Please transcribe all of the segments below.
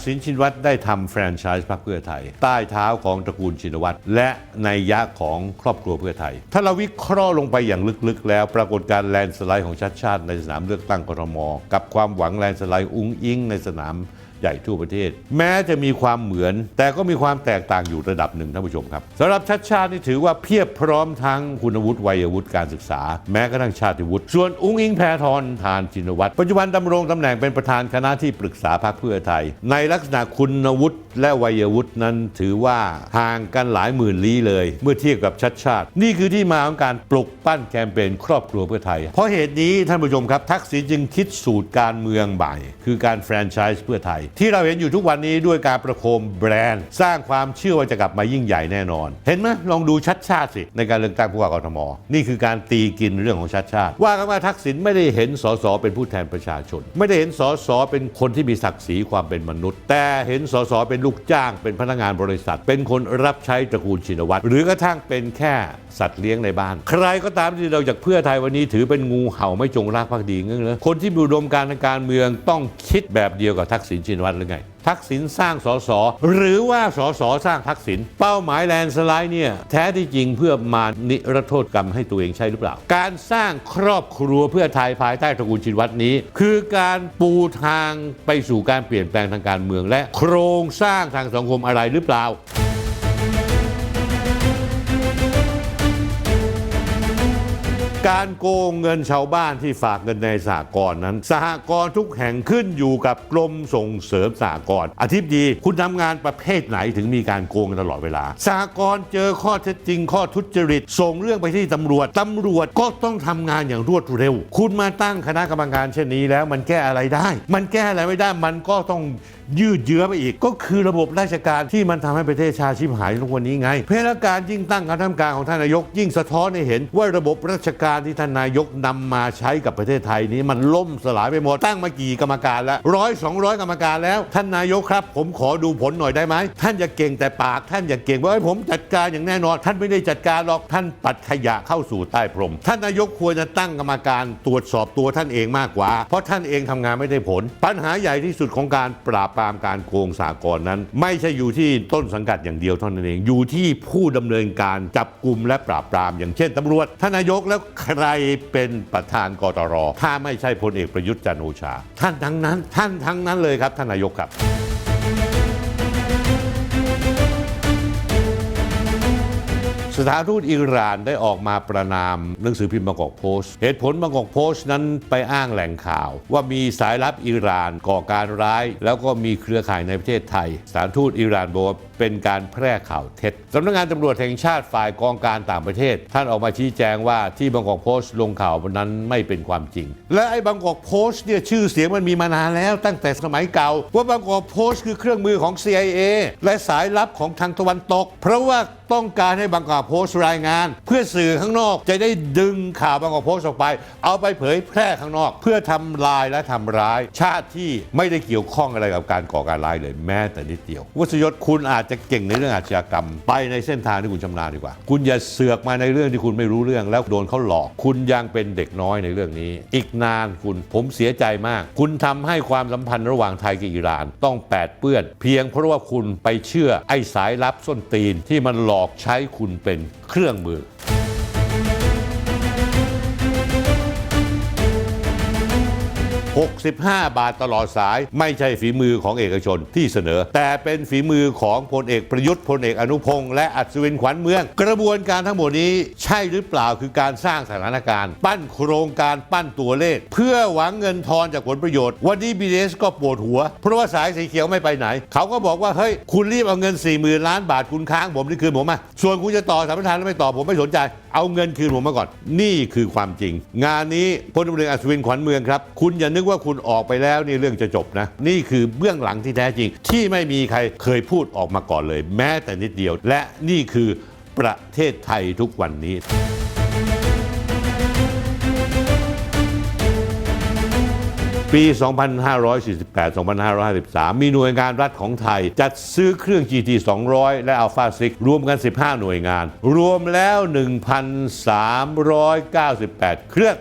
กษิณชินวัตรได้ทำแฟรนไชส์พรรคเพื่อไทย ใต้เท้าของตระกูลชินวัตรและในยะของครอบครัวเพื่อไทย ถ้าเราวิเคราะห์ลงไปอย่างลึกๆ แล้วปรากฏการ์แลนสไลด์ของชาติชาติในสนามเลือกตั้งกรทมกับความหวังแลนสไลด์อุ้งอิงในสนาม ใหญ่ทั่วประเทศ แม้จะมีความเหมือน แต่ก็มีความแตกต่างอยู่ระดับหนึ่งท่านผู้ชมครับสำหรับชัดชาตินี่ถือว่าเพียบพร้อมทั้งคุณวุฒิวัยวุฒิการศึกษา แม้กระทั่งชาติวุฒิส่วนอุ้งอิงแพทองทานชินวัตรปัจจุบันดำรงตำแหน่งเป็นประธานคณะที่ปรึกษาพรรคเพื่อไทย ในลักษณะคุณวุฒิและวัยวุฒินั้นถือว่าห่างกันหลายหมื่นลี้เลย เมื่อเทียบกับชัดชาติ นี่คือที่มาของการปลุกปั้นแคมเปญครอบครัวเพื่อไทย เพราะเหตุนี้ท่านผู้ชมครับทักษิณจึงคิดสูตรการเมืองใหม่คือการแฟรนไชส์เพื่อไทยที่เราเห็นอยู่ทุกวันนี้ด้วยการประโคมแบรนด์ สร้างความเชื่อว่าจะกลับมายิ่งใหญ่แน่นอน เห็นไหมลองดูชัดชาติสิในการเลือกตั้งผู้ว่ากทม นี่คือการตีกินเรื่องของชัดชาติ ว่ากันว่าทักษิณไม่ได้เห็นสสเป็นผู้แทนประชาชน ไม่ได้เห็นสสเป็นคนที่มีศักดิ์ศรีความเป็นมนุษย์ แต่เห็นสสเป็นลูกจ้างเป็นพนักงานบริษัท เป็นคนรับใช้ตระกูลชินวัตรหรือกระทั่งเป็นแค่สัตว์เลี้ยงในบ้าน ใครก็ตามที่เราจากเพื่อไทยวันนี้ถือเป็นงูเห่าไม่จงรักภักดีงั้นเลยคนที่มีอุดมการทางการเมืองต้องคิดแบบเดียวกับทักษิณชินวัตรหรือไง ทักษิณสร้างสสหรือว่าสสสร้างทักษิณเป้าหมายแลนสไลด์เนี่ยแท้ที่จริงเพื่อมานิรโทษกรรมให้ตัวเองใช่หรือเปล่า การสร้างครอบครัวเพื่อไทยภายใต้ตระกูลชินวัตรนี้ คือการปูทางไปสู่การเปลี่ยนแปลงทางการเมือง และโครงสร้างทางสังคมอะไรหรือเปล่า การโกงเงินชาวบ้านที่ฝากเงินในสหกรณ์นั้น สหกรณ์ทุกแห่งขึ้นอยู่กับกรมส่งเสริมสหกรณ์อธิบดี คุณทำงานประเภทไหนถึงมีการโกงตลอดเวลาสหกรณ์เจอข้อเท็จจริง ข้อทุจริต ส่งเรื่องไปที่ตำรวจตำรวจก็ต้องทำงานอย่างรวดเร็ว คุณมาตั้งคณะกรรมการเช่นนี้แล้วมันแก้อะไรได้ มันแก้อะไรไม่ได้มันก็ต้อง ยืดเยื้อไปอีก ก็คือระบบราชการที่มันทำให้ประเทศชาติชิบหายทุกวันนี้ไง เพราะการยิ่งตั้งการทำการของท่านนายก ยิ่งสะท้อนให้เห็นว่าระบบราชการที่ท่านนายกนำมาใช้กับประเทศไทยนี้มันล่มสลายไปหมดตั้งมากี่กรรมการแล้วร้อยสองร้อยกรรมการแล้ว ท่านนายกครับ ผมขอดูผลหน่อยได้ไหมท่านอย่าเก่งแต่ปาก ท่านอย่าเก่งว่าเอ้ผมจัดการอย่างแน่นอน ท่านไม่ได้จัดการหรอกท่านปัดขยะเข้าสู่ใต้พรม ท่านนายกควรจะตั้งกรรมการตรวจสอบตัวท่านเองมากกว่า เพราะท่านเองทำงานไม่ได้ผล ปัญหาใหญ่ที่สุดของการปราบปรามการโกงสากลนั้น ไม่ใช่อยู่ที่ต้นสังกัดอย่างเดียวเท่านั้นเอง อยู่ที่ผู้ดำเนินการจับกลุ่มและปราบปราม อย่างเช่นตำรวจท่านนายกแล้วใครเป็นประธานกตรถ้าไม่ใช่พลเอกประยุทธ์จันโอชา ท่านทั้งนั้น ท่านทั้งนั้นเลยครับท่านนายกครับ สถานทูตอิหร่านได้ออกมาประนามหนังสือพิมพ์บางกอกโพสต์ เหตุผลบางกอกโพสต์นั้นไปอ้างแหล่งข่าว ว่ามีสายลับอิหร่านก่อการร้าย แล้วก็มีเครือข่ายในประเทศไทย สถานทูตอิหร่านบอกว่า เป็นการแพร่ข่าวเท็จสำนักงานตำรวจแห่งชาติฝ่ายกองการต่างประเทศ ท่านออกมาชี้แจงว่าที่บางกอกโพสต์ลงข่าวนนั้นไม่เป็นความจริง และไอ้บางกอกโพสต์เนี่ยชื่อเสียงมันมีมานานแล้วตั้งแต่สมัยเก่า ว่าบางกอกโพสต์คือเครื่องมือของ CIA และสายลับของทางตะวันตก เพราะว่าต้องการให้บางกอกโพสต์รายงาน เพื่อสื่อข้างนอกจะได้ดึงข่าวบางกอกโพสต์ออกไป เอาไปเผยแพร่ข้างนอก เพื่อทำลายและทำร้าย ชาติที่ไม่ได้เกี่ยวข้องอะไรกับการก่อการร้ายเลยแม้แต่นิดเดียววศยศคุณอาจจะเก่งในเรื่องอาชญากรรม ไปในเส้นทางที่คุณชำนาญดีกว่า คุณอย่าเสือกมาในเรื่องที่คุณไม่รู้เรื่อง แล้วโดนเขาหลอก คุณยังเป็นเด็กน้อยในเรื่องนี้ อีกนานคุณผมเสียใจมาก คุณทำให้ความสัมพันธ์ระหว่างไทยกับอิหร่าน ต้องแปดเปื้อน เพียงเพราะว่าคุณไปเชื่อไอ้สายลับส้นตีนที่มันหลอกใช้คุณเป็นเครื่องมือ 65 บาทตลอดสาย ไม่ใช่ฝีมือของเอกชนที่เสนอ แต่เป็นฝีมือของพลเอกประยุทธ์พลเอกอนุพงศ์และอัศวินขวัญเมือง กระบวนการทั้งหมดนี้ใช่หรือเปล่าคือการสร้างสถานการณ์ ปั้นโครงการปั้นตัวเลข เพื่อหวังเงินทอนจากผลประโยชน์ วันนี้ BDS ก็ปวดหัว เพราะว่าสายสีเขียวไม่ไปไหน เขาก็บอกว่าเฮ้ยคุณรีบเอาเงิน4 0,000ล้านบาทคุณค้างผมนี่คืนผมมาส่วนคุณจะต่อสัมปทานแล้วไม่ต่อผมไม่สนใจ เอาเงินคืนผมมาก่อน นี่คือความจริง งานนี้พลตำรวจเออัศวินขวัญเมืองครับ คุณอย่านึกว่าคุณออกไปแล้วนี่เรื่องจะจบนะ นี่คือเบื้องหลังที่แท้จริง ที่ไม่มีใครเคยพูดออกมาก่อนเลย แม้แต่นิดเดียว และนี่คือประเทศไทยทุกวันนี้ ปี 2548-2553 มีหน่วยงานรัฐของไทย จัดซื้อเครื่อง GT 200 และ Alpha 6รวมกัน 15 หน่วยงาน รวมแล้ว 1,398 เครื่อง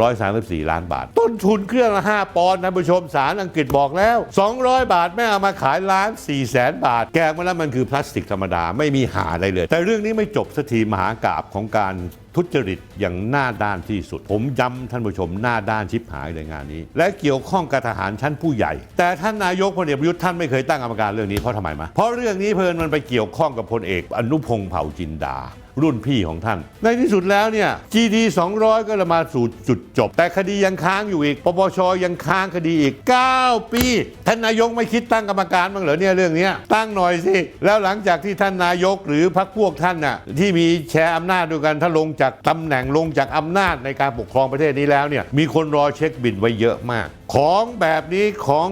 1,134 ล้านบาท ต้นทุนเครื่องละ 5 ปอนด์ท่านผู้ชมสารอังกฤษบอกแล้ว 200 บาท ไม่เอามาขายล้าน4แสนบาท แกงมาแล้วมันคือพลาสติกธรรมดา ไม่มีหาอะไรเลย แต่เรื่องนี้ไม่จบสักทีมหากราบของการ ทุจริตอย่างหน้าด้านที่สุด ผมย้ำท่านผู้ชมหน้าด้านชิบหายเลยงานนี้ และเกี่ยวข้องกับทหารชั้นผู้ใหญ่ แต่ท่านนายกพลเอกประยุทธ์ท่านไม่เคยตั้งกรรมการเรื่องนี้เพราะทำไมมาเพราะเรื่องนี้เพลินมันไปเกี่ยวข้องกับพลเอกอนุพงษ์เผ่าจินดา รุ่นพี่ของท่าน ในที่สุดแล้วเนี่ย GD 200 ก็ลยมาสู่จุดจบ แต่คดียังค้างอยู่อีก ปปชยังค้างคดีอีก 9 ปี ท่านนายกไม่คิดตั้งกรรมการบ้างเหรอเนี่ยเรื่องนี้ตั้งหน่อยสิ แล้วหลังจากที่ท่านนายกหรือพรรคพวกท่านน่ะที่มีแชร์อำนาจด้วยกันถ้าลงจากตำแหน่งลงจากอำนาจในการปกครองประเทศนี้แล้วเนี่ยมีคนรอเช็คบินไว้เยอะมาก ของแบบนี้ของ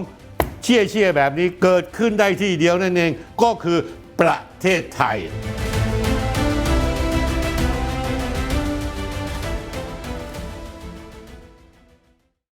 เชี่ยเชี่ยแบบนี้เกิดขึ้นได้ที่เดียวนั่นเองก็คือประเทศไทย